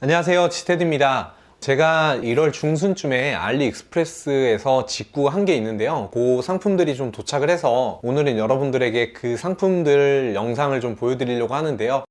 안녕하세요. 지테드입니다. 제가 1월 중순쯤에 알리익스프레스에서 직구 한 게 있는데요. 그 상품들이 좀 도착을 해서 오늘은 여러분들에게 그 상품들 영상을 좀 보여드리려고 하는데요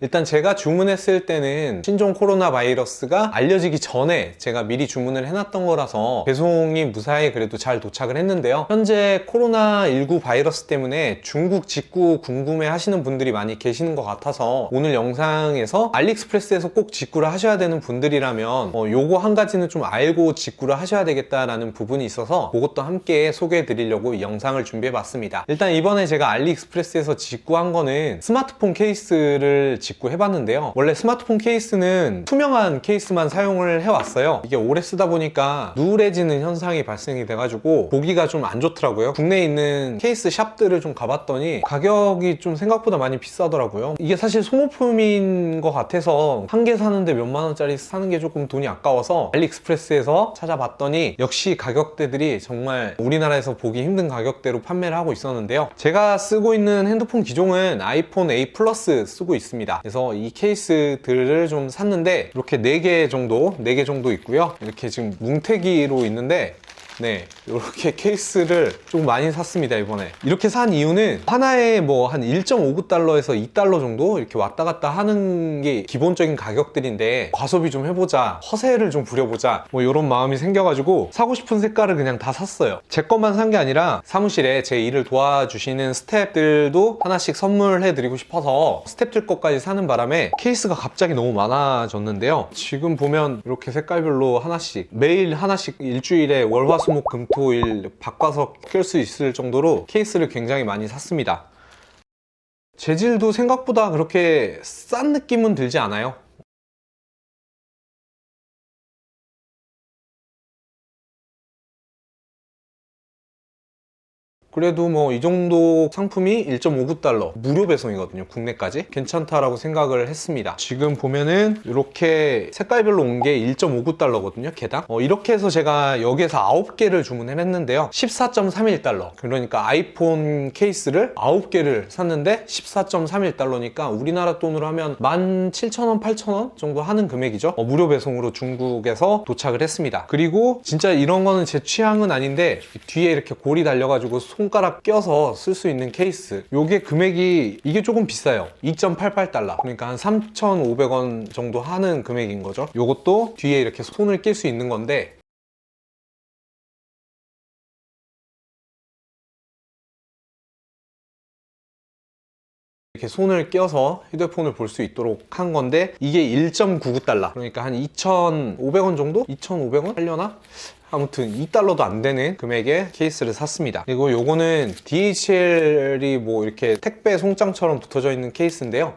일단 제가 주문했을 때는 신종 코로나 바이러스가 알려지기 전에 제가 미리 주문을 해놨던 거라서 배송이 무사히 그래도 잘 도착을 했는데요. 현재 코로나19 바이러스 때문에 중국 직구 궁금해 하시는 분들이 많이 계시는 것 같아서 오늘 영상에서 알리익스프레스에서 꼭 직구를 하셔야 되는 분들이라면 어, 요거 한 가지는 좀 알고 직구를 하셔야 되겠다라는 부분이 있어서 그것도 함께 소개해 드리려고 이 영상을 준비해 봤습니다. 일단 이번에 제가 알리익스프레스에서 직구한 거는 스마트폰 케이스를 직구해봤는데요. 원래 스마트폰 케이스는 투명한 케이스만 사용을 해왔어요. 이게 오래 쓰다 보니까 누래지는 현상이 발생이 돼가지고 보기가 좀 안 좋더라고요. 국내에 있는 케이스 샵들을 좀 가봤더니 가격이 좀 생각보다 많이 비싸더라고요. 이게 사실 소모품인 것 같아서 한 개 사는데 몇만 원짜리 사는 게 조금 돈이 아까워서 알리익스프레스에서 찾아봤더니 역시 가격대들이 정말 우리나라에서 보기 힘든 가격대로 판매를 하고 있었는데요. 제가 쓰고 있는 핸드폰 기종은 아이폰 A 플러스 쓰고 있습니다. 그래서 이 케이스들을 좀 샀는데 이렇게 4개 정도, 4개 정도 있고요. 이렇게 지금 뭉태기로 있는데 네, 이렇게 케이스를 좀 많이 샀습니다, 이번에. 이렇게 산 이유는 하나에 뭐 한 1.59달러에서 2달러 정도 이렇게 왔다 갔다 하는 게 기본적인 가격들인데 과소비 좀 해보자, 허세를 좀 부려보자, 뭐 이런 마음이 생겨가지고 사고 싶은 색깔을 그냥 다 샀어요. 제 것만 산 게 아니라 사무실에 제 일을 도와주시는 스태프들도 하나씩 선물해드리고 싶어서 스태프들 것까지 사는 바람에 케이스가 갑자기 너무 많아졌는데요. 지금 보면 이렇게 색깔별로 하나씩 매일 하나씩 일주일에 월화수 목금토일 바꿔서 낄 수 있을 정도로 케이스를 굉장히 많이 샀습니다. 재질도 생각보다 그렇게 싼 느낌은 들지 않아요. 그래도 뭐 이 정도 상품이 1.59달러 무료 배송이거든요 국내까지. 괜찮다라고 생각을 했습니다. 지금 보면은 이렇게 색깔별로 온 게 1.59달러거든요 개당. 어, 이렇게 해서 제가 여기에서 9개를 주문을 했는데요. 14.31달러. 그러니까 아이폰 케이스를 9개를 샀는데 14.31달러니까 우리나라 돈으로 하면 17,000원 8,000원 정도 하는 금액이죠. 어, 무료 배송으로 중국에서 도착을 했습니다. 그리고 진짜 이런 거는 제 취향은 아닌데 뒤에 이렇게 골이 달려가지고 손가락 껴서 쓸 수 있는 케이스. 요게 금액이 이게 조금 비싸요. 2.88달러. 그러니까 한 3,500원 정도 하는 금액인 거죠. 요것도 뒤에 이렇게 손을 낄 수 있는 건데. 이렇게 손을 껴서 휴대폰을 볼 수 있도록 한 건데 이게 1.99달러. 그러니까 한 2,500원 정도? 2,500원? 하려나? 아무튼 2달러도 안 되는 금액의 케이스를 샀습니다. 그리고 요거는 DHL이 뭐 이렇게 택배 송장처럼 붙어져 있는 케이스인데요.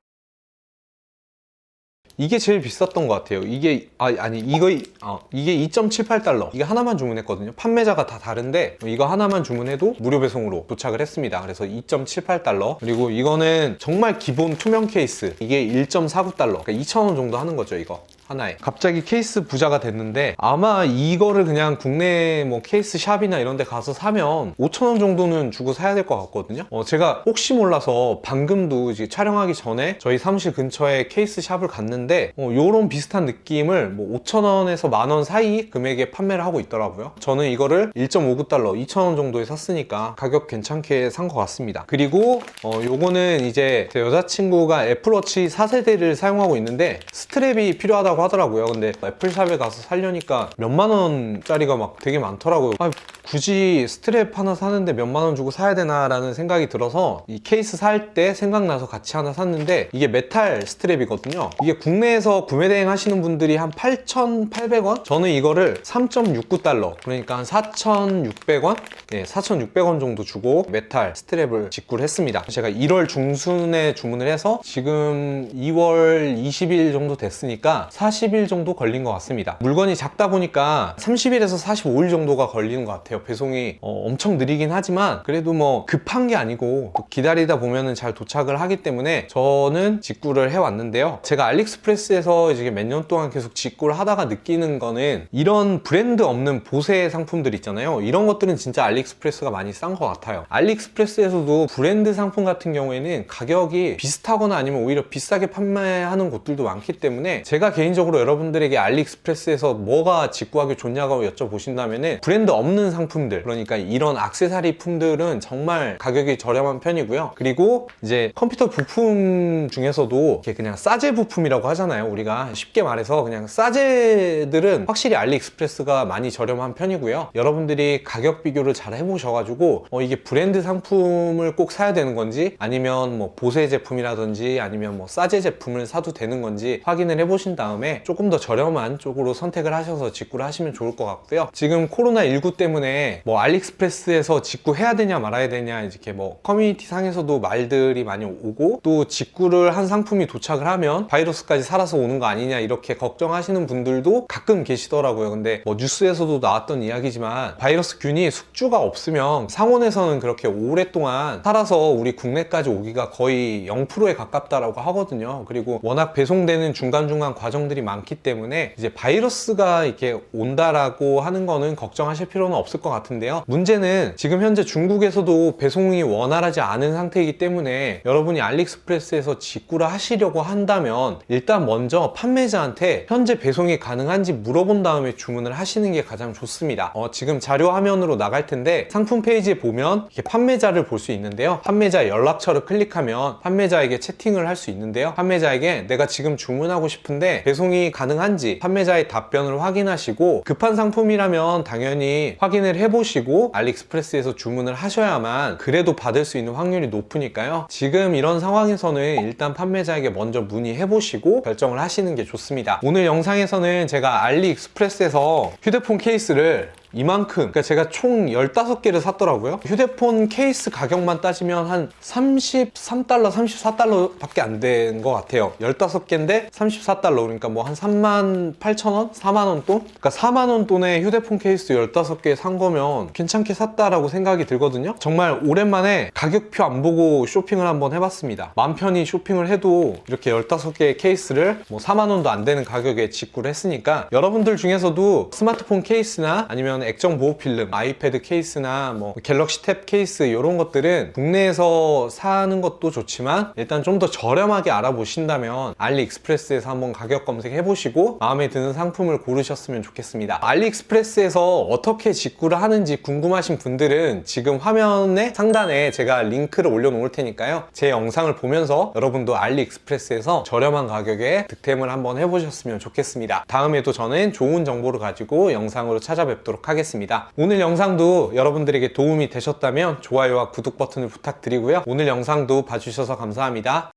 이게 제일 비쌌던 것 같아요. 이게 아, 아니 이거 어, 이게 2.78달러. 이게 하나만 주문했거든요. 판매자가 다 다른데 이거 하나만 주문해도 무료 배송으로 도착을 했습니다. 그래서 2.78달러. 그리고 이거는 정말 기본 투명 케이스. 이게 1.49달러. 그러니까 2,000원 정도 하는 거죠, 이거. 하나에. 갑자기 케이스 부자가 됐는데 아마 이거를 그냥 국내 뭐 케이스 샵이나 이런 데 가서 사면 5,000원 정도는 주고 사야 될 것 같거든요. 어, 제가 혹시 몰라서 방금도 이제 촬영하기 전에 저희 사무실 근처에 케이스 샵을 갔는데 어, 요런 비슷한 느낌을 뭐 5,000원에서 만 원 사이 금액에 판매를 하고 있더라고요. 저는 이거를 1.59달러, 2,000원 정도에 샀으니까 가격 괜찮게 산 것 같습니다. 그리고 어, 요거는 이제 제 여자친구가 애플워치 4세대를 사용하고 있는데 스트랩이 필요하다고 하더라고요. 근데 애플샵에 가서 살려니까 몇만 원짜리가 막 되게 많더라고요. 아, 굳이 스트랩 하나 사는데 몇만 원 주고 사야 되나라는 생각이 들어서 이 케이스 살 때 생각나서 같이 하나 샀는데 이게 메탈 스트랩이거든요. 이게 국내에서 구매 대행 하시는 분들이 한 8,800원? 저는 이거를 3.69달러 그러니까 한 4,600원? 네, 4,600원 정도 주고 메탈 스트랩을 직구를 했습니다. 제가 1월 중순에 주문을 해서 지금 2월 20일 정도 됐으니까 40일 정도 걸린 것 같습니다. 물건이 작다 보니까 30일에서 45일 정도가 걸리는 것 같아요. 배송이 어, 엄청 느리긴 하지만 그래도 뭐 급한 게 아니고 또 기다리다 보면은 잘 도착을 하기 때문에 저는 직구를 해왔는데요. 제가 알리익스프레스에서 이제 몇 년 동안 계속 직구를 하다가 느끼는 거는 이런 브랜드 없는 보세 상품들 있잖아요. 이런 것들은 진짜 알리익스프레스가 많이 싼 것 같아요. 알리익스프레스에서도 브랜드 상품 같은 경우에는 가격이 비슷하거나 아니면 오히려 비싸게 판매하는 곳들도 많기 때문에 제가 개인적으로 여러분들에게 알리익스프레스에서 뭐가 직구하기 좋냐고 여쭤보신다면은 브랜드 없는 상품 들 그러니까 이런 악세사리 품들은 정말 가격이 저렴한 편이고요. 그리고 이제 컴퓨터 부품 중에서도 이렇게 그냥 싸제 부품이라고 하잖아요. 우리가 쉽게 말해서 그냥 싸제들은 확실히 알리익스프레스가 많이 저렴한 편이고요. 여러분들이 가격 비교를 잘 해보셔가지고 어, 이게 브랜드 상품을 꼭 사야 되는 건지 아니면 뭐 보세 제품이라든지 아니면 뭐 싸제 제품을 사도 되는 건지 확인을 해보신 다음에 조금 더 저렴한 쪽으로 선택을 하셔서 직구를 하시면 좋을 것 같고요. 지금 코로나19 때문에 뭐 알리익스프레스에서 직구 해야 되냐 말아야 되냐 이렇게 뭐 커뮤니티 상에서도 말들이 많이 오고 또 직구를 한 상품이 도착을 하면 바이러스까지 살아서 오는 거 아니냐 이렇게 걱정하시는 분들도 가끔 계시더라고요. 근데 뭐 뉴스에서도 나왔던 이야기지만 바이러스 균이 숙주가 없으면 상온에서는 그렇게 오랫동안 살아서 우리 국내까지 오기가 거의 0%에 가깝다라고 하거든요. 그리고 워낙 배송되는 중간중간 과정들이 많기 때문에 이제 바이러스가 이렇게 온다라고 하는 거는 걱정하실 필요는 없을 것 같은데요. 문제는 지금 현재 중국에서도 배송이 원활하지 않은 상태이기 때문에 여러분이 알리익스프레스에서 직구를 하시려고 한다면 일단 먼저 판매자한테 현재 배송이 가능한지 물어본 다음에 주문을 하시는 게 가장 좋습니다. 어, 지금 자료 화면으로 나갈 텐데 상품 페이지에 보면 이렇게 판매자를 볼 수 있는데요. 판매자 연락처를 클릭하면 판매자에게 채팅을 할 수 있는데요. 판매자에게 내가 지금 주문하고 싶은데 배송이 가능한지 판매자의 답변을 확인하시고 급한 상품이라면 당연히 확인 을 해보시고 알리익스프레스에서 주문을 하셔야만 그래도 받을 수 있는 확률이 높으니까요. 지금 이런 상황에서는 일단 판매자에게 먼저 문의해보시고 결정을 하시는 게 좋습니다. 오늘 영상에서는 제가 알리익스프레스에서 휴대폰 케이스를 이만큼. 그러니까 제가 총 15개를 샀더라고요. 휴대폰 케이스 가격만 따지면 한 33달러 34달러 밖에 안 된 것 같아요. 15개인데 34달러. 그러니까 뭐 한 3만 8천 원? 4만 원 돈? 그러니까 4만 원 돈에 휴대폰 케이스 15개 산 거면 괜찮게 샀다라고 생각이 들거든요. 정말 오랜만에 가격표 안 보고 쇼핑을 한번 해봤습니다. 맘 편히 쇼핑을 해도 이렇게 15개의 케이스를 뭐 4만 원도 안 되는 가격에 직구를 했으니까 여러분들 중에서도 스마트폰 케이스나 아니면 액정 보호 필름, 아이패드 케이스나 뭐 갤럭시 탭 케이스 이런 것들은 국내에서 사는 것도 좋지만 일단 좀 더 저렴하게 알아보신다면 알리익스프레스에서 한번 가격 검색해 보시고 마음에 드는 상품을 고르셨으면 좋겠습니다. 알리익스프레스에서 어떻게 직구를 하는지 궁금하신 분들은 지금 화면의 상단에 제가 링크를 올려놓을 테니까요. 제 영상을 보면서 여러분도 알리익스프레스에서 저렴한 가격에 득템을 한번 해보셨으면 좋겠습니다. 다음에도 저는 좋은 정보를 가지고 영상으로 찾아뵙도록 하겠습니다. 오늘 영상도 여러분들에게 도움이 되셨다면 좋아요와 구독 버튼을 부탁드리고요. 오늘 영상도 봐주셔서 감사합니다.